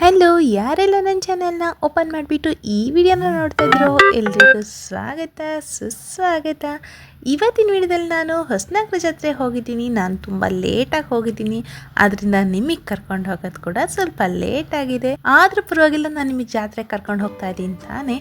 Hello ಯಾರೆಲ್ಲ ನನ್ನ ಚಾನೆಲ್ನ ಓಪನ್ ಮಾಡಿಬಿಟ್ಟು ಈ ವಿಡಿಯೋನ ನೋಡ್ತಾ ಇದ್ರು ಎಲ್ರಿಗೂ ಸ್ವಾಗತ, ಸುಸ್ವಾಗತ. ಇವತ್ತಿನ ವಿಡಿಯೋದಲ್ಲಿ ನಾನು ಹೊಸನಗರ ಜಾತ್ರೆ ಹೋಗಿದ್ದೀನಿ. ನಾನು ತುಂಬ ಲೇಟಾಗಿ ಹೋಗಿದ್ದೀನಿ. ಆದ್ದರಿಂದ ನಿಮಗೆ ಕರ್ಕೊಂಡು ಹೋಗೋದು ಕೂಡ ಸ್ವಲ್ಪ ಲೇಟ್ ಆಗಿದೆ. ಆದರೂ ಪರವಾಗಿಲ್ಲ, ನಾನು ನಿಮಗೆ ಜಾತ್ರೆ ಕರ್ಕೊಂಡು ಹೋಗ್ತಾ ಇದ್ದೀನಿ ತಾನೇ.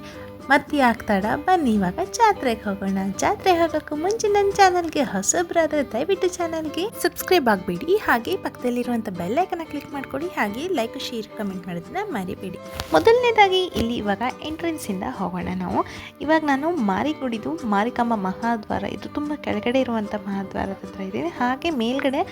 ಮತ್ತೆ ಆಗ್ತಾಡ? ಬನ್ನಿ, ಇವಾಗ ಜಾತ್ರೆಗೆ ಹೋಗೋಣ. ಜಾತ್ರೆ ಹೋಗೋಕ್ಕೂ ಮುಂಚೆ ನನ್ನ ಚಾನಲ್ಗೆ ಹೊಸಬ್ರಾದ್ರೆ ದಯವಿಟ್ಟು ಚಾನಲ್ಗೆ ಸಬ್ಸ್ಕ್ರೈಬ್ ಆಗಬೇಡಿ. ಹಾಗೆ ಪಕ್ಕದಲ್ಲಿರುವಂಥ ಬೆಲ್ಲೈಕನ್ನ ಕ್ಲಿಕ್ ಮಾಡಿಕೊಡಿ. ಹಾಗೆ ಲೈಕ್, ಶೇರ್, ಕಮೆಂಟ್ ಮಾಡೋದನ್ನ ಮರಿಬೇಡಿ. ಮೊದಲನೇದಾಗಿ ಇಲ್ಲಿ ಇವಾಗ ಎಂಟ್ರೆನ್ಸ್ ಇಂದ ಹೋಗೋಣ ನಾವು. ಇವಾಗ ನಾನು ಮಾರಿಗುಡಿದು, ಮಾರಿಕಮ್ಮ ಮಹಾದ್ವಾರ, ಇದು ತುಂಬ ಕೆಳಗಡೆ ಇರುವಂಥ ಮಹಾದ್ವಾರದ ಹತ್ರ ಇದ್ದೀವಿ ಹಾಗೆ ಮೇಲ್ಗಡೆ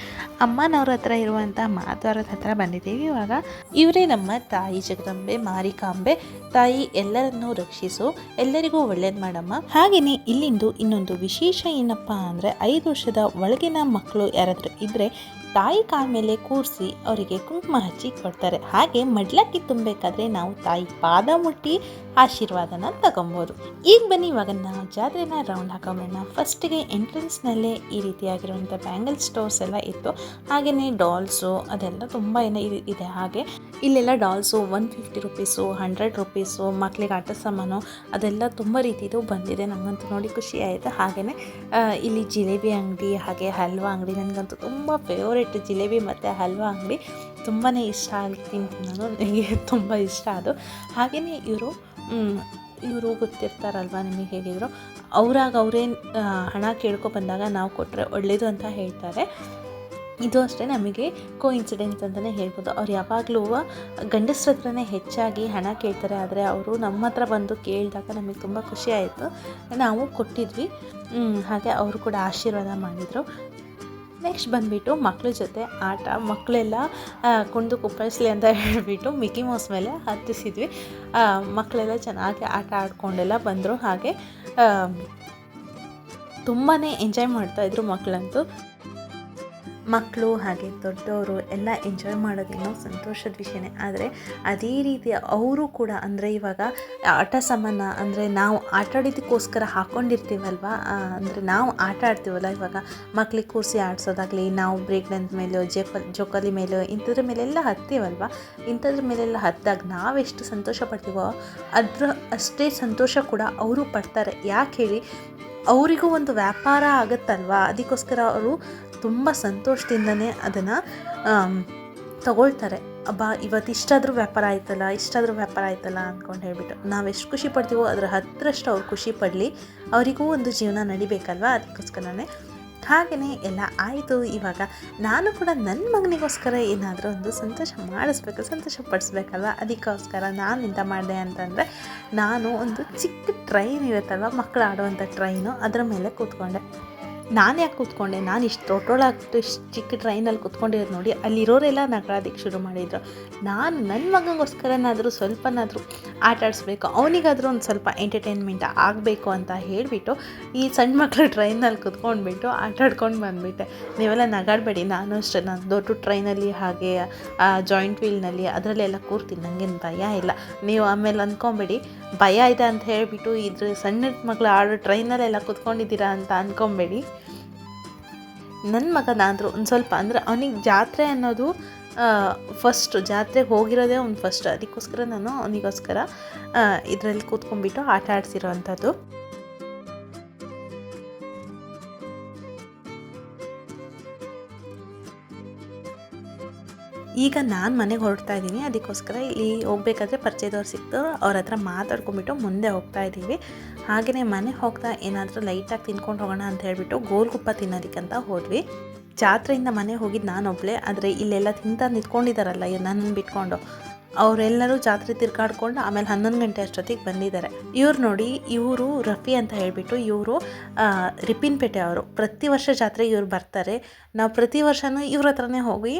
ಅಮ್ಮನವ್ರ ಹತ್ರ ಇರುವಂಥ ಮಹಾದ್ವಾರದ ಹತ್ರ ಬಂದಿದ್ದೀವಿ ಇವಾಗ. ಇವರೇ ನಮ್ಮ ತಾಯಿ ಜಗದಂಬೆ, ಮಾರಿಕಾಂಬೆ. ತಾಯಿ ಎಲ್ಲರನ್ನೂ ರಕ್ಷಿಸು ಎಲ್ಲರಿಗೂ ಒಳ್ಳೇದು ಮಾಡಮ್ಮ. ಹಾಗೆಯೇ ಇಲ್ಲಿಂದು ಇನ್ನೊಂದು ವಿಶೇಷ ಏನಪ್ಪ ಅಂದರೆ ಐದು ವರ್ಷದ ಒಳಗಿನ ಮಕ್ಕಳು ಯಾರಾದರೂ ಇದ್ದರೆ ತಾಯಿ ಕಾಲ ಮೇಲೆ ಕೂರಿಸಿ ಅವರಿಗೆ ಕುಂಕುಮ ಹಚ್ಚಿ ಕೊಡ್ತಾರೆ. ಹಾಗೆ ಮಡ್ಲಕ್ಕಿ ತುಂಬಬೇಕಾದ್ರೆ ನಾವು ತಾಯಿ ಪಾದ ಮುಟ್ಟಿ ಆಶೀರ್ವಾದನ ತಗೊಬೋದು. ಈಗ ಬನ್ನಿ ಇವಾಗ ನಾವು ಜಾತ್ರೆನ ರೌಂಡ್ ಹಾಕೊಂಬರೋಣ. ಫಸ್ಟಿಗೆ ಎಂಟ್ರೆನ್ಸ್ನಲ್ಲೇ ಈ ರೀತಿಯಾಗಿರುವಂಥ ಬ್ಯಾಂಗಲ್ ಸ್ಟೋರ್ಸ್ ಎಲ್ಲ ಇತ್ತು. ಹಾಗೆಯೇ ಡಾಲ್ಸು ಅದೆಲ್ಲ ತುಂಬ ಏನೋ ಇದೆ ಹಾಗೆ. ಇಲ್ಲೆಲ್ಲ dolls one fifty rupees hundred rupees ಮಕ್ಕಳಿಗೆ ಆಟ ಸಾಮಾನು ಅದೆಲ್ಲ ತುಂಬ ರೀತಿದು ಬಂದಿದೆ. ನನಗಂತೂ ನೋಡಿ ಖುಷಿ ಆಯಿತು. ಹಾಗೆಯೇ ಇಲ್ಲಿ ಜಿಲೇಬಿ ಅಂಗಡಿ, ಹಾಗೆ ಹಲ್ವಾ ಅಂಗಡಿ ನನಗಂತೂ ತುಂಬ ಫೇವ್ರೆಟ್ ಜಿಲೇಬಿ ಮತ್ತು ಹಲ್ವಾ ಅಂಗಡಿ. ತುಂಬಾ ಇಷ್ಟ ಆಗಿ ತಿಂತೀನಿ ನಾನು ನನಗೆ ತುಂಬ ಇಷ್ಟ ಅದು. ಹಾಗೆಯೇ ಇವರು ಇವರು ಗೊತ್ತಿರ್ತಾರಲ್ವ ನಿಮಗೆ ಹೇಗಿದ್ರು? ಅವ್ರಾಗ ಅವರೇ ಹಣ ಕೇಳ್ಕೊ ಬಂದಾಗ ನಾವು ಕೊಟ್ಟರೆ ಒಳ್ಳೆಯದು ಅಂತ ಹೇಳ್ತಾರೆ. ಇದು ಅಷ್ಟೇ ನಮಗೆ ಕೋ ಇನ್ಸಿಡೆನ್ಸ್ ಅಂತಲೇ ಹೇಳ್ಬೋದು. ಅವ್ರು ಯಾವಾಗಲೂ, ಗಂಡಸ್ರ ಹತ್ರನೇ ಹೆಚ್ಚಾಗಿ ಹಣ ಕೇಳ್ತಾರೆ. ಆದರೆ ಅವರು ನಮ್ಮ ಹತ್ರ ಬಂದು ಕೇಳಿದಾಗ ನಮಗೆ ತುಂಬ ಖುಷಿ ಆಯಿತು. ನಾವು ಕೊಟ್ಟಿದ್ವಿ. ಹಾಗೆ ಅವರು ಕೂಡ ಆಶೀರ್ವಾದ ಮಾಡಿದರು. ನೆಕ್ಸ್ಟ್ ಬಂದುಬಿಟ್ಟು ಮಕ್ಕಳ ಜೊತೆ ಆಟ. ಮಕ್ಕಳೆಲ್ಲ ಕುಣಿದು ಕುಪ್ಪಳಿಸ್ಲಿ ಅಂತ ಹೇಳಿಬಿಟ್ಟು ಮಿಕ್ಕಿ ಮೌಸ್ ಮೇಲೆ ಹತ್ತಿಸಿದ್ವಿ. ಮಕ್ಕಳೆಲ್ಲ ಚೆನ್ನಾಗಿ ಆಟ ಆಡ್ಕೊಂಡೆಲ್ಲ ಬಂದರು. ಹಾಗೆ ತುಂಬಾ ಎಂಜಾಯ್ ಮಾಡ್ತಾಯಿದ್ರು ಮಕ್ಕಳಂತೂ ಮಕ್ಕಳು ಹಾಗೆ ದೊಡ್ಡವರು ಎಲ್ಲ ಎಂಜಾಯ್ ಮಾಡೋದೇನೋ ಸಂತೋಷದ ವಿಷಯನೇ. ಆದರೆ ಅದೇ ರೀತಿ ಅವರು ಕೂಡ ಅಂದರೆ ಇವಾಗ ಆಟ ಸಾಮಾನ ಅಂದರೆ ನಾವು ಆಟ ಆಡೋದಕ್ಕೋಸ್ಕರ ಹಾಕ್ಕೊಂಡಿರ್ತೀವಲ್ವ ಅಂದರೆ ನಾವು ಆಟ ಆಡ್ತೀವಲ್ಲ ಇವಾಗ? ಮಕ್ಳಿಗೆ ಕೂರಿಸಿ ಆಡಿಸೋದಾಗಲಿ, ನಾವು ಬ್ರೇಕ್ ಡ್ಯಾನ್ಸ್ ಮೇಲೆ, ಜೋಕ ಜೋಕಾಲಿ ಮೇಲೆ, ಇಂಥದ್ರ ಮೇಲೆಲ್ಲ ಹತ್ತೀವಲ್ವ? ಇಂಥದ್ರ ಮೇಲೆಲ್ಲ ಹತ್ತಾಗ ನಾವೆಷ್ಟು ಸಂತೋಷ ಪಡ್ತೀವೋ ಅದರ ಅಷ್ಟೇ ಸಂತೋಷ ಕೂಡ ಅವರು ಪಡ್ತಾರೆ. ಯಾಕೆ ಹೇಳಿ? ಅವರಿಗೂ ಒಂದು ವ್ಯಾಪಾರ ಆಗುತ್ತಲ್ವ? ಅದಕ್ಕೋಸ್ಕರ ಅವರು ತುಂಬ ಸಂತೋಷದಿಂದನೇ ಅದನ್ನು ತಗೊಳ್ತಾರೆ. ಅಬ್ಬಾ, ಇವತ್ತು ಇಷ್ಟಾದರೂ ವ್ಯಾಪಾರ ಆಯ್ತಲ್ಲ, ಇಷ್ಟಾದರೂ ವ್ಯಾಪಾರ ಆಯ್ತಲ್ಲ ಅಂದ್ಕೊಂಡು ಹೇಳ್ಬಿಟ್ಟು. ನಾವು ಎಷ್ಟು ಖುಷಿ ಪಡ್ತೀವೋ ಅದರ ಹತ್ತರಷ್ಟು ಅವ್ರು ಖುಷಿ ಪಡಲಿ. ಅವರಿಗೂ ಒಂದು ಜೀವನ ನಡಿಬೇಕಲ್ವಾ? ಅದಕ್ಕೋಸ್ಕರನೇ. ಹಾಗೆಯೇ ಎಲ್ಲ ಆಯಿತು. ಇವಾಗ ನಾನು ಕೂಡ ನನ್ನ ಮಗನಿಗೋಸ್ಕರ ಏನಾದರೂ ಒಂದು ಸಂತೋಷ ಮಾಡಿಸ್ಬೇಕು, ಸಂತೋಷ ಪಡಿಸ್ಬೇಕಲ್ವ? ಅದಕ್ಕೋಸ್ಕರ ನಾನು ಇಂಥ ಮಾಡಿದೆ ಅಂತಂದರೆ, ನಾನು ಒಂದು ಚಿಕ್ಕ ಟ್ರೈನ್ ಇರುತ್ತಲ್ವ? ಮಕ್ಕಳು ಆಡುವಂಥ ಟ್ರೈನು ಅದರ ಮೇಲೆ ಕೂತ್ಕೊಂಡೆ. ನಾನು ಯಾಕೆ ಕೂತ್ಕೊಂಡೆ? ನಾನು ಇಷ್ಟು ದೊಡ್ಡೋಳಾಗ್ಬಿಟ್ಟು ಇಷ್ಟು ಚಿಕ್ಕ ಟ್ರೈನಲ್ಲಿ ಕೂತ್ಕೊಂಡಿರೋದು ನೋಡಿ ಅಲ್ಲಿರೋರೆಲ್ಲ ನಗಾಡೋದಕ್ಕೆ ಶುರು ಮಾಡಿದರು. ನಾನು ನನ್ನ ಮಗನಿಗೋಸ್ಕರನಾದರೂ ಸ್ವಲ್ಪನಾದರೂ ಆಟ ಆಡಿಸ್ಬೇಕು, ಅವನಿಗಾದರೂ ಒಂದು ಸ್ವಲ್ಪ ಎಂಟರ್ಟೈನ್ಮೆಂಟ್ ಆಗಬೇಕು ಅಂತ ಹೇಳಿಬಿಟ್ಟು ಈ ಸಣ್ಣ ಮಕ್ಕಳು ಟ್ರೈನಲ್ಲಿ ಕೂತ್ಕೊಂಡ್ಬಿಟ್ಟು ಆಟ ಆಡ್ಕೊಂಡು ಬಂದುಬಿಟ್ಟೆ. ನೀವೆಲ್ಲ ನಗಾಡಬೇಡಿ, ನಾನು ಅಷ್ಟೇ, ನಾನು ದೊಡ್ಡ ಟ್ರೈನಲ್ಲಿ ಹಾಗೆ ಜಾಯಿಂಟ್ ವೀಲ್ನಲ್ಲಿ ಅದರಲ್ಲೆಲ್ಲ ಕೂರ್ತೀನಿ ನನಗೇನು ಭಯ ಇಲ್ಲ. ನೀವು ಆಮೇಲೆ ಅಂದ್ಕೊಂಬೇಡಿ ಭಯ ಇದೆ ಅಂತ ಹೇಳಿಬಿಟ್ಟು ಇದ್ರ ಸಣ್ಣ ಮಕ್ಕಳು ಆಡೋ ಟ್ರೈನಲ್ಲೆಲ್ಲ ಕೂತ್ಕೊಂಡಿದ್ದೀರಾ ಅಂತ ಅಂದ್ಕೊಂಬೇಡಿ ನನ್ನ ಮಗನಾದರೂ ಒಂದು ಸ್ವಲ್ಪ, ಅಂದರೆ ಅವನಿಗೆ ಜಾತ್ರೆ ಅನ್ನೋದು ಫಸ್ಟು ಜಾತ್ರೆಗೆ ಹೋಗಿರೋದೇ ಅವ್ನು ಫಸ್ಟ್ ಅದಕ್ಕೋಸ್ಕರ ನಾನು ಅವನಿಗೋಸ್ಕರ ಇದರಲ್ಲಿ ಕೂತ್ಕೊಂಡ್ಬಿಟ್ಟು ಆಟ ಆಡಿಸಿರೋ ಅಂಥದ್ದು ಈಗ ನಾನು ಮನೆಗೆ ಹೊರಡ್ತಾ ಇದ್ದೀನಿ ಅದಕ್ಕೋಸ್ಕರ ಇಲ್ಲಿ ಹೋಗ್ಬೇಕಾದ್ರೆ ಪರಿಚಯದವ್ರು ಸಿಕ್ತು. ಅವ್ರ ಹತ್ರ ಮಾತಾಡ್ಕೊಂಬಿಟ್ಟು ಮುಂದೆ ಹೋಗ್ತಾ ಇದ್ದೀವಿ ಹಾಗೆಯೇ ಮನೆಗೆ ಹೋಗ್ತಾ ಏನಾದರೂ ಲೈಟಾಗಿ ತಿನ್ಕೊಂಡು ಹೋಗೋಣ ಅಂತ ಹೇಳಿಬಿಟ್ಟು ಗೋಲ್ಗುಪ್ಪ ತಿನ್ನೋದಕ್ಕಂತ ಹೋದ್ವಿ. ಜಾತ್ರೆಯಿಂದ ಮನೆ ಹೋಗಿದ್ದು ನಾನೊಬ್ಬಳೆ ಆದರೆ ಇಲ್ಲೆಲ್ಲ ತಿಂತ ನಿಂತ್ಕೊಂಡಿದ್ದಾರಲ್ಲ ನನ್ನನ್ನು ಬಿಟ್ಕೊಂಡು. ಅವರೆಲ್ಲರೂ ಜಾತ್ರೆ ತಿರ್ಗಾಡ್ಕೊಂಡು ಆಮೇಲೆ ಹನ್ನೊಂದು ಗಂಟೆ ಅಷ್ಟೊತ್ತಿಗೆ ಬಂದಿದ್ದಾರೆ ಇವ್ರು ನೋಡಿ ಇವರು ರಫಿ ಅಂತ ಹೇಳಿಬಿಟ್ಟು ಇವರು ರಿಪಿನ್ಪೇಟೆ ಅವರು. ಪ್ರತಿ ವರ್ಷ ಜಾತ್ರೆಗೆ ಇವ್ರು ಬರ್ತಾರೆ. ನಾವು ಪ್ರತಿ ವರ್ಷವೂ ಇವ್ರ ಹತ್ರನೇ ಹೋಗಿ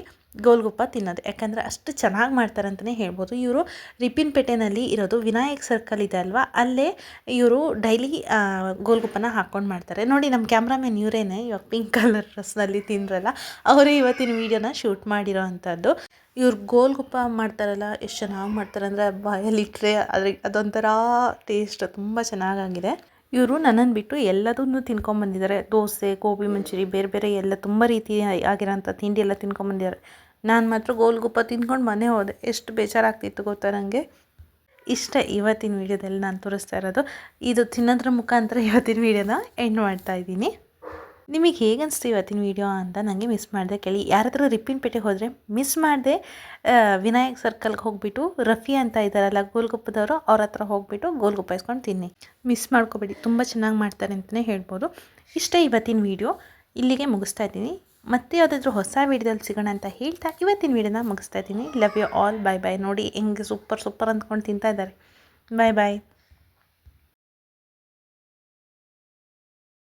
ಗೋಲ್ಗುಪ್ಪ ತಿನ್ನೋದು. ಯಾಕಂದರೆ ಅಷ್ಟು ಚೆನ್ನಾಗಿ ಮಾಡ್ತಾರೆ ಅಂತಲೇ ಹೇಳ್ಬೋದು. ಇವರು ರಿಪಿನ್ಪೇಟೆನಲ್ಲಿ ಇರೋದು ವಿನಾಯಕ್ ಸರ್ಕಲ್ ಇದೆ ಅಲ್ವಾ? ಅಲ್ಲೇ ಇವರು ಡೈಲಿ ಗೋಲ್ಗುಪ್ಪನ ಹಾಕ್ಕೊಂಡು ಮಾಡ್ತಾರೆ. ನೋಡಿ ನಮ್ಮ ಕ್ಯಾಮ್ರಾಮನ್ ಇವರೇನೆ, ಇವಾಗ ಪಿಂಕ್ ಕಲರ್ ಡ್ರೆಸ್ನಲ್ಲಿ ತಿಂದ್ರಲ್ಲ, ಅವರೇ ಇವತ್ತಿನ ವೀಡಿಯೋನ ಶೂಟ್ ಮಾಡಿರೋ ಅಂಥದ್ದು. ಇವ್ರು ಗೋಲ್ಗುಪ್ಪ ಮಾಡ್ತಾರಲ್ಲ, ಎಷ್ಟು ಚೆನ್ನಾಗಿ ಮಾಡ್ತಾರೆ ಅಂದರೆ ಬಾಯಲ್ಲಿ ಇಟ್ಟರೆ ಅದ್ರ ಅದೊಂಥರ ಟೇಸ್ಟ್ ತುಂಬ ಚೆನ್ನಾಗಾಗಿದೆ ಇವರು ನನ್ನನ್ನು ಬಿಟ್ಟು ಎಲ್ಲದನ್ನು ತಿನ್ಕೊಂಬಂದಿದ್ದಾರೆ ದೋಸೆ, ಗೋಬಿ ಮಂಚೂರಿ, ಬೇರೆ ಬೇರೆ ಎಲ್ಲ ತುಂಬ ರೀತಿ ಆಗಿರೋಂಥ ತಿಂಡಿ ಎಲ್ಲ ತಿನ್ಕೊಂಬಂದಿದ್ದಾರೆ ನಾನು ಮಾತ್ರ ಗೋಲ್ಗುಪ್ಪ ತಿನ್ಕೊಂಡು ಮನೆ ಹೋದೆ. ಎಷ್ಟು ಬೇಜಾರಾಗ್ತಿತ್ತು ಗೊತ್ತಾ ನನಗೆ ಇಷ್ಟ ಇವತ್ತಿನ ವೀಡಿಯೋದಲ್ಲಿ ನಾನು ತೋರಿಸ್ತಾ ಇರೋದು. ಇದು ತಿನ್ನೋದ್ರ ಮುಖಾಂತರ ಇವತ್ತಿನ ವೀಡಿಯೋನ ಎಂಡ್ ಮಾಡ್ತಾ ಇದ್ದೀನಿ. ನಿಮಗೆ ಹೇಗೆ ಅನಿಸ್ತು ಇವತ್ತಿನ ವೀಡಿಯೋ ಅಂತ ನನಗೆ ಮಿಸ್ ಮಾಡಿದೆ ಕೇಳಿ. ಯಾರಾದರೂ ರಿಪ್ಪಿನಪೇಟೆಗೆ ಹೋದರೆ ಮಿಸ್ ಮಾಡಿದೆ ವಿನಾಯಕ್ ಸರ್ಕಲ್ಗೆ ಹೋಗಿಬಿಟ್ಟು, ರಫಿ ಅಂತ ಇದ್ದಾರಲ್ಲ ಗೋಲ್ಗುಪ್ಪದವರು, ಅವ್ರ ಹತ್ರ ಹೋಗಿಬಿಟ್ಟು ಗೋಲ್ಗುಪ್ಪ ಇಸ್ಕೊಂಡು ತಿನ್ನಿ. ಮಿಸ್ ಮಾಡ್ಕೋಬೇಡಿ. ತುಂಬ ಚೆನ್ನಾಗಿ ಮಾಡ್ತಾರೆ ಅಂತಲೇ ಹೇಳ್ಬೋದು. ಇಷ್ಟೇ ಇವತ್ತಿನ ವೀಡಿಯೋ ಇಲ್ಲಿಗೆ ಮುಗಿಸ್ತಾ ಇದ್ದೀನಿ. ಮತ್ತೆ ಯಾವುದಾದ್ರೂ ಹೊಸ ವೀಡಿಯೋದಲ್ಲಿ ಸಿಗೋಣ ಅಂತ ಹೇಳ್ತಾ ಇವತ್ತಿನ ವೀಡಿಯೋನ ಮುಗಿಸ್ತಾ ಇದ್ದೀನಿ. Love you all bye bye ನೋಡಿ ಹೆಂಗೆ ಸೂಪರ್ ಸೂಪರ್ ಅಂದ್ಕೊಂಡು ತಿಂತಾ ಇದ್ದಾರೆ. ಬಾಯ್ ಬಾಯ್